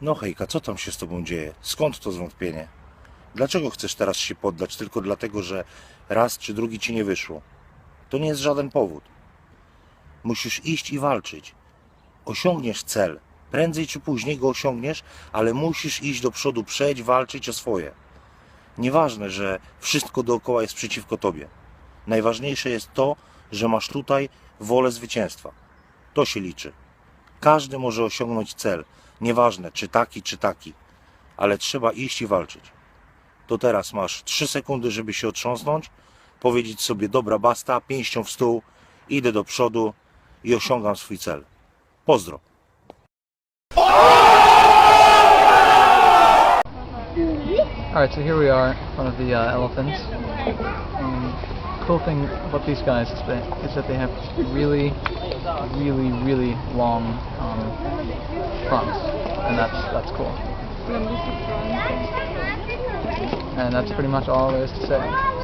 No hejka, co tam się z tobą dzieje? Skąd to zwątpienie? Dlaczego chcesz teraz się poddać tylko dlatego, że raz czy drugi ci nie wyszło? To nie jest żaden powód. Musisz iść i walczyć. Osiągniesz cel. Prędzej czy później go osiągniesz, ale musisz iść do przodu, przejść, walczyć o swoje. Nieważne, że wszystko dookoła jest przeciwko tobie. Najważniejsze jest to, że masz tutaj wolę zwycięstwa. To się liczy. Każdy może osiągnąć cel, nieważne czy taki, czy taki, ale trzeba iść i walczyć. To teraz masz 3 sekundy, żeby się otrząsnąć, powiedzieć sobie: Dobra, basta, pięścią w stół, idę do przodu i osiągam swój cel. Pozdro. So here we are front of the uh, elephants. And cool thing about these guys is that, is that they have really, really, really long um, and that's that's cool. And that's pretty much all there is to say.